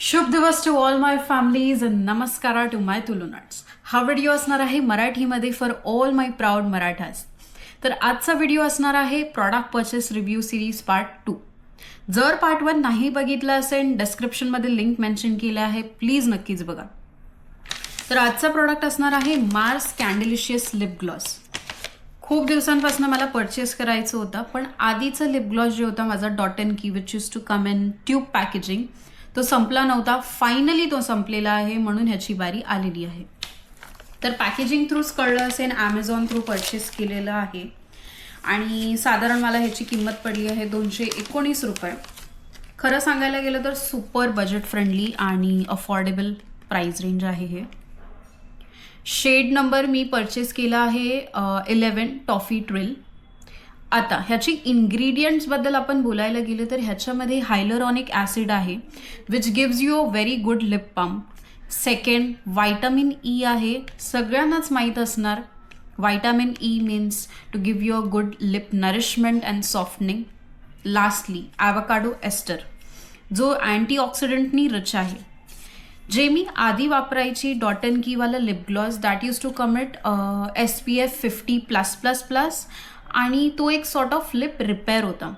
शुभ दिवस to all my families नमस्कारा टू माय तुलुनट्स. हा व्हिडिओ असणार आहे मराठीमध्ये for all my proud Marathas तर आजचा व्हिडिओ असणार आहे product purchase review series part two जर पार्ट वन नाही बघितलं असेल डिस्क्रिप्शनमध्ये लिंक मेन्शन केलं आहे प्लीज नक्कीच बघा. तर आजचा प्रॉडक्ट असणार आहे मार्स कॅन्डिलिशियस लिप ग्लॉस खूप दिवसांपासून मला परचेस करायचं होतं पण आधीचं लिप ग्लॉस जे होता माझा dot and key which is to come in tube packaging तो संपला नव्हता. फायनली तो संपलेला आहे म्हणून ह्याची बारी आलेली आहे. तर पॅकेजिंग थ्रूच कळलं असेल ॲमेझॉन थ्रू परचेस केलेलं आहे. आणि साधारण मला ह्याची किंमत पडली आहे दोनशे एकोणीस रुपये. खरं सांगायला गेलं तर सुपर बजेट फ्रेंडली आणि अफोर्डेबल प्राईज रेंज आहे हे. शेड नंबर मी परचेस केला आहे इलेवन टॉफी ट्रिल आता ह्याची इन्ग्रेडियंट्सबद्दल आपण बोलायला गेलं तर ह्याच्यामध्ये हायलरॉनिक ॲसिड आहे which gives you a very good lip pump second vitamin E आहे. सगळ्यांनाच माहीत असणार. Vitamin E means to give you a good lip nourishment and softening lastly avocado ester जो अँटीऑक्सिडंटनी रिच आहे. जे मी आधी वापरायची dot and कीवाला lip gloss that use to come with S P F fifty plus plus plus आणि तो एक सॉर्ट ऑफ लिप रिपेअर होता.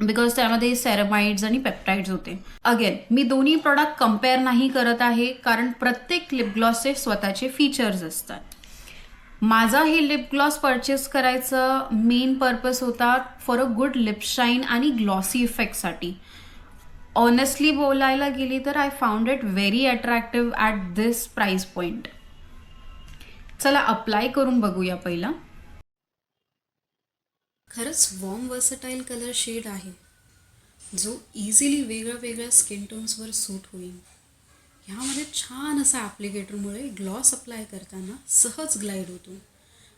बिकॉज त्यामध्ये सेरमाइड्स आणि पेप्टाइड्स होते. अगेन मी दोन्ही प्रॉडक्ट कंपेअर नाही करत आहे कारण प्रत्येक लिप ग्लॉसचे स्वतःचे फीचर्स असतात. माझा हे लिप ग्लॉस परचेस करायचं मेन पर्पज होता for a good lip shine आणि ग्लॉसी इफेक्टसाठी ऑनेस्टली बोलायला गेली तर I found it very attractive at this price point चला अप्लाय करून बघूया पहिला. खरंच वॉर्म वर्सटाईल कलर शेड आहे. जो इझिली वेगळ्या वेगळ्या स्किन टोन्सवर सूट होईल. ह्यामध्ये छान असा ॲप्लिकेटरमुळे ग्लॉस अप्लाय करताना सहज ग्लाईड होतो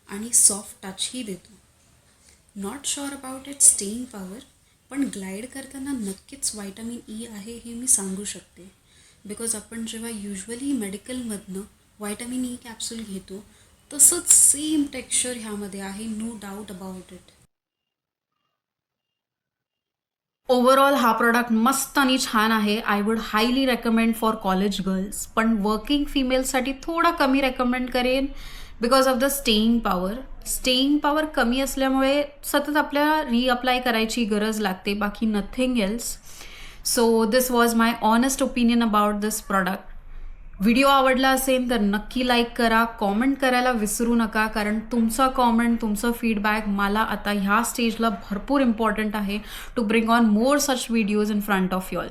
आणि सॉफ्ट टचही देतो. Not sure about it staying power पण ग्लाईड करताना नक्कीच व्हायटामिन ई e आहे हे मी सांगू शकते. बिकॉज आपण जेव्हा युजली मेडिकलमधनं व्हायटामिन ई कॅप्सूल घेतो तसंच सेम टेक्स्चर ह्यामध्ये आहे no doubt about it overall हा प्रॉडक्ट मस्त आणि छान आहे. I would highly recommend for college girls पण वर्किंग फिमेलसाठी थोडा कमी रेकमेंड करेन because of the staying power staying power कमी असल्यामुळे सतत आपल्याला रिअप्लाय करायची गरज लागते बाकी nothing else so this was my honest opinion about this product video आवडला असेल तर नक्की लाईक करा कॉमेंट करायला विसरू नका कारण तुमचा कॉमेंट तुमचं फीडबॅक मला आता ह्या स्टेजला भरपूर इम्पॉर्टंट आहे to bring on more such videos in front of you all